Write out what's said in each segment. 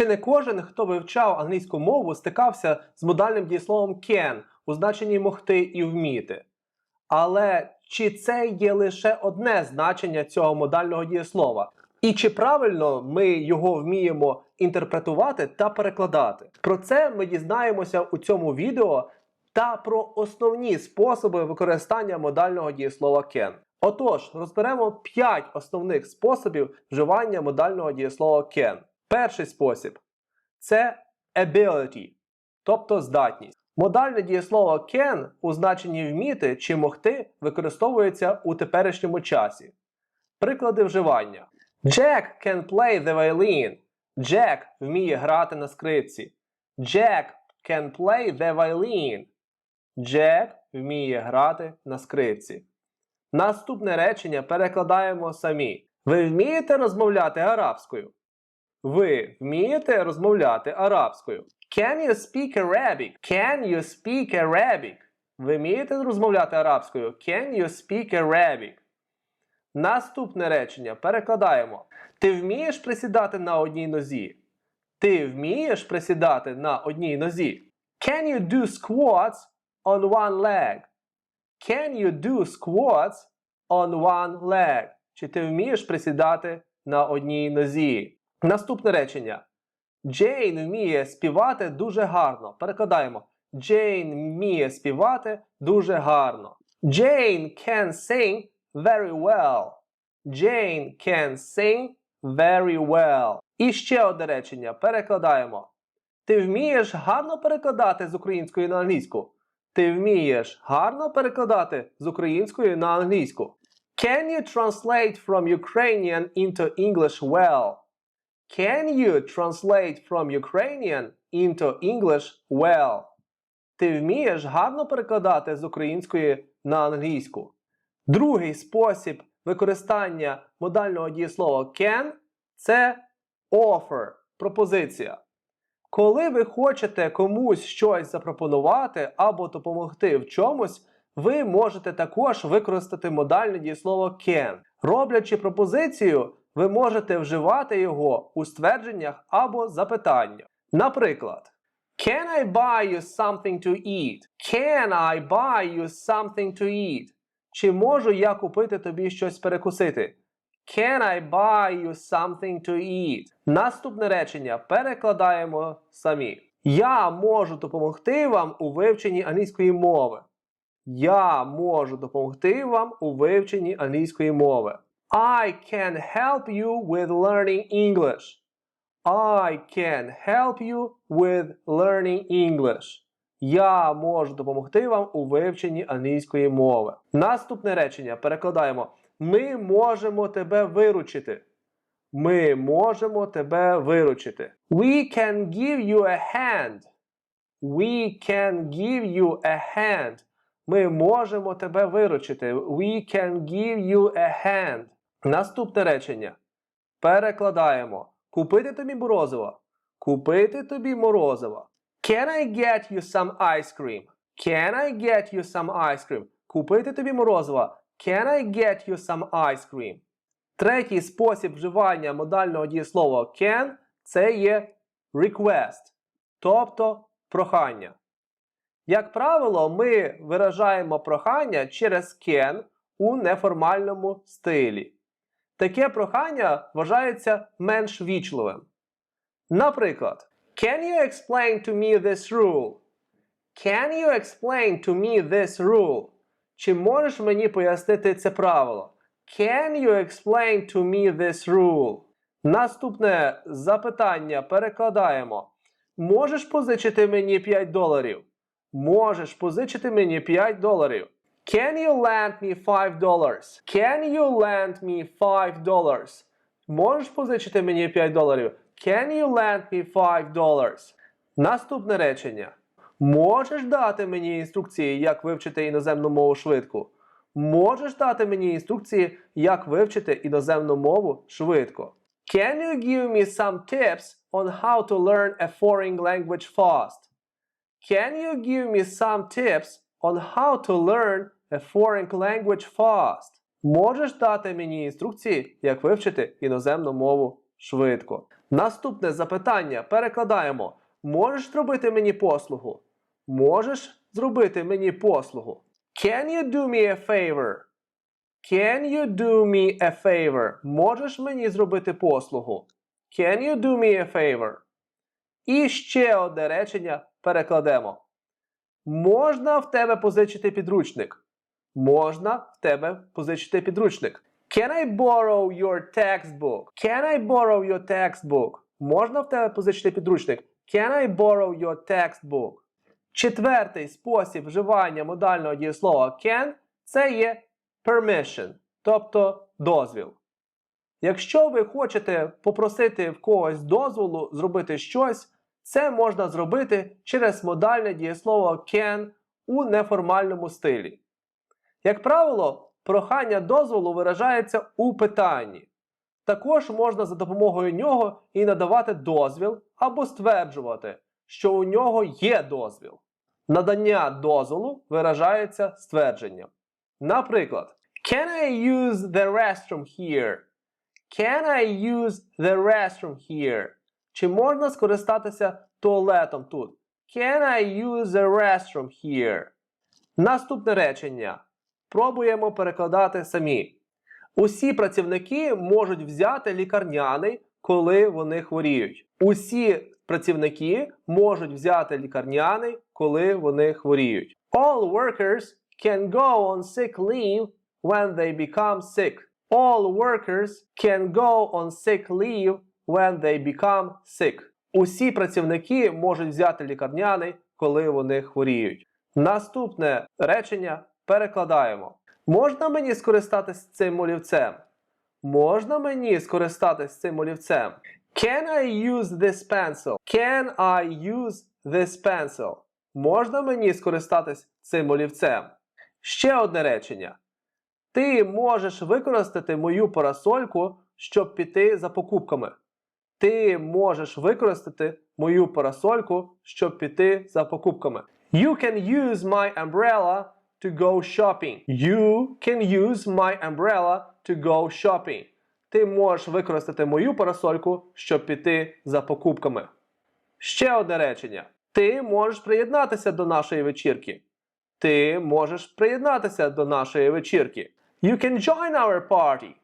Чи не кожен, хто вивчав англійську мову, стикався з модальним дієсловом can у значенні могти і вміти? Але чи це є лише одне значення цього модального дієслова? І чи правильно ми його вміємо інтерпретувати та перекладати? Про це ми дізнаємося у цьому відео та про основні способи використання модального дієслова can. Отож, розберемо 5 основних способів вживання модального дієслова can. Перший спосіб це ability, тобто здатність. Модальне дієслово can у значенні вміти чи могти використовується у теперішньому часі. Приклади вживання. Jack can play the violin. Jack вміє грати на скрипці. Jack can play the violin. Jack вміє грати на скрипці. Наступне речення перекладаємо самі. Ви вмієте розмовляти арабською? Ви вмієте розмовляти арабською? Can you speak Arabic? Can you speak Arabic? Ви вмієте розмовляти арабською? Can you speak Arabic? Наступне речення перекладаємо. Ти вмієш присідати на одній нозі? Ти вмієш присідати на одній нозі? Can you do squats on one leg? Can you do squats on one leg? Чи ти вмієш присідати на одній нозі? Наступне речення. Джейн вміє співати дуже гарно. Перекладаємо. Джейн вміє співати дуже гарно. Jane can sing very well. Jane can sing very well. І ще одне речення. Перекладаємо. Ти вмієш гарно перекладати з української на англійську. Ти вмієш гарно перекладати з української на англійську. Can you translate from Ukrainian into English well? Can you translate from Ukrainian into English well? Ти вмієш гарно перекладати з української на англійську. Другий спосіб використання модального дієслова can це offer, пропозиція. Коли ви хочете комусь щось запропонувати або допомогти в чомусь, ви можете також використати модальне дієслово can. Роблячи пропозицію, ви можете вживати його у ствердженнях або запитаннях. Наприклад, Can I buy you something to eat? Can I buy you something to eat? Чи можу я купити тобі щось перекусити? Can I buy you something to eat? Наступне речення перекладаємо самі. Я можу допомогти вам у вивченні англійської мови. Я можу допомогти вам у вивченні англійської мови. I can help you with learning English. I can help you with learning English. Я можу допомогти вам у вивченні англійської мови. Наступне речення перекладаємо. Ми можемо тебе виручити. Ми можемо тебе виручити. We can give you a hand. We can give you a hand. Ми можемо тебе виручити. We can give you a hand. Наступне речення. Перекладаємо. Купити тобі морозиво. Купити тобі морозиво. Can I get you some ice cream? Can I get you some ice cream? Купити тобі морозиво. Can I get you some ice cream? Третій спосіб вживання модального дієслова can це є request, тобто прохання. Як правило, ми виражаємо прохання через can у неформальному стилі. Таке прохання вважається менш вічливим. Наприклад, Can you explain to me this rule? Can you explain to me this rule? Чи можеш мені пояснити це правило? Can you explain to me this rule? Наступне запитання перекладаємо. Можеш позичити мені 5 доларів? Можеш позичити мені 5 доларів. Can you lend me 5 dollars? Can you lend me 5 dollars? Можеш позичити мені 5 доларів? Can you lend me 5 dollars? Наступне речення. Можеш дати мені інструкції, як вивчити іноземну мову швидко? Можеш дати мені інструкції, як вивчити іноземну мову швидко? Can you give me some tips on how to learn a foreign language fast? Can you give me some tips on how to learn a foreign language fast? Можеш дати мені інструкції, як вивчити іноземну мову швидко. Наступне запитання перекладаємо. Можеш зробити мені послугу? Можеш зробити мені послугу? Can you do me a favor? Can you do me a favor? Можеш мені зробити послугу? Can you do me a favor? І ще одне речення перекладемо. Можна в тебе позичити підручник? Можна в тебе позичити підручник. Can I borrow your textbook? Can I borrow your textbook? Можна в тебе позичити підручник? Can I borrow your textbook? Четвертий спосіб вживання модального дієслова can це є permission, тобто дозвіл. Якщо ви хочете попросити в когось дозволу зробити щось, це можна зробити через модальне дієслово can у неформальному стилі. Як правило, прохання дозволу виражається у питанні. Також можна за допомогою нього і надавати дозвіл або стверджувати, що у нього є дозвіл. Надання дозволу виражається ствердженням. Наприклад, Can I use the restroom here? Can I use the restroom here? Чи можна скористатися туалетом тут? Can I use the restroom here? Наступне речення. Пробуємо перекладати самі. Усі працівники можуть взяти лікарняний, коли вони хворіють. Усі працівники можуть взяти лікарняний, коли вони хворіють. All workers can go on sick leave when they become sick. All workers can go on sick leave when they become sick. Усі працівники можуть взяти лікарняний, коли вони хворіють. Наступне речення перекладаємо. Можна мені скористатися цим олівцем? Можна мені скористатися цим олівцем? Can I use this pencil? Can I use this pencil? Можна мені скористатись цим олівцем? Ще одне речення. Ти можеш використати мою парасольку, щоб піти за покупками. Ти можеш використати мою парасольку, щоб піти за покупками. You can use my umbrella to go shopping. You can use my umbrella to go shopping. Ти можеш використати мою парасольку, щоб піти за покупками. Ще одне речення. Ти можеш приєднатися до нашої вечірки. Ти можеш приєднатися до нашої вечірки. You can join our party.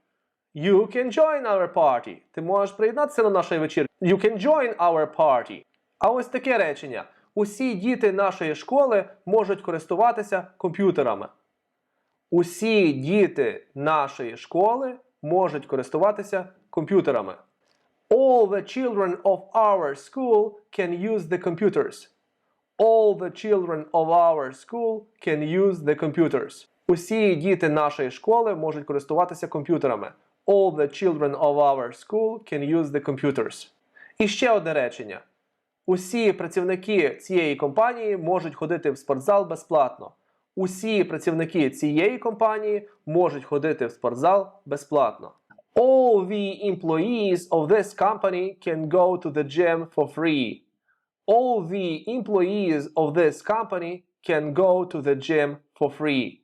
You can join our party. Ти можеш приєднатися до нашої вечірки. You can join our party. А ось таке речення. Усі діти нашої школи можуть користуватися комп'ютерами. Усі діти нашої школи можуть користуватися комп'ютерами. All the children of our school can use the computers. All the children of our school can use the computers. Усі діти нашої школи можуть користуватися комп'ютерами. All the children of our school can use the computers. І ще одне речення. Усі працівники цієї компанії можуть ходити в спортзал безплатно. Усі працівники цієї компанії можуть ходити в спортзал безплатно. All the employees of this company can go to the gym for free. All the employees of this company can go to the gym for free.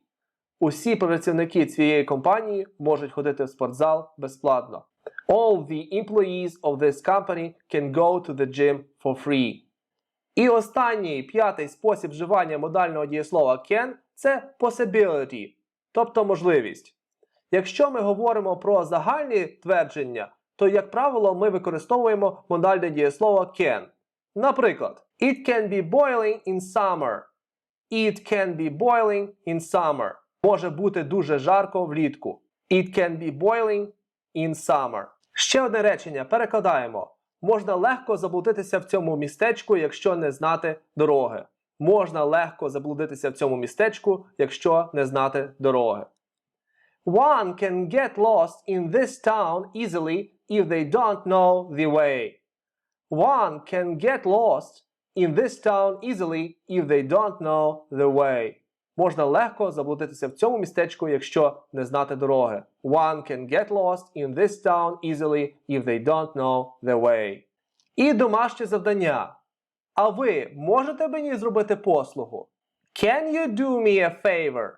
Усі працівники цієї компанії можуть ходити в спортзал безплатно. All the employees of this company can go to the gym for free. І останній п'ятий спосіб вживання модального дієслова can це possibility, тобто можливість. Якщо ми говоримо про загальні твердження, то, як правило, ми використовуємо модальне дієслово can. Наприклад, It can be boiling in summer. It can be boiling in summer. Може бути дуже жарко влітку. It can be boiling in summer. Ще одне речення перекладаємо. Можна легко заблудитися в цьому містечку, якщо не знати дороги. Можна легко заблудитися в цьому містечку, якщо не знати дороги. One can get lost in this town easily if they don't know the way. One can get lost in this town easily if they don't know the way. Можна легко заблудитися в цьому містечку, якщо не знати дороги. One can get lost in this town easily if they don't know the way. І домашнє завдання. А ви можете мені зробити послугу? Can you do me a favor?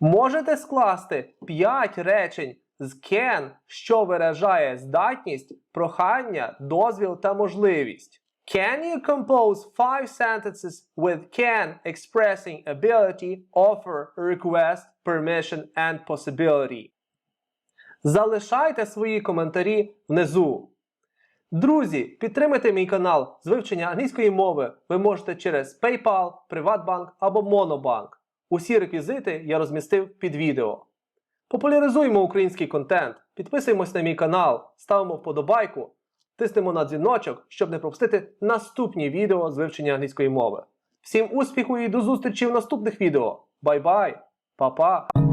Можете скласти 5 речень з can, що виражає здатність, прохання, дозвіл та можливість. Can you compose five sentences with can expressing ability, offer, request, permission and possibility? Залишайте свої коментарі внизу. Друзі, підтримайте мій канал з вивчення англійської мови ви можете через PayPal, Приватбанк або Monobank. Усі реквізити я розмістив під відео. Популяризуємо український контент, підписуємось на мій канал, ставимо вподобайку, тиснемо на дзвіночок, щоб не пропустити наступні відео з вивчення англійської мови. Всім успіху і до зустрічі в наступних відео. Бай-бай! Па-па!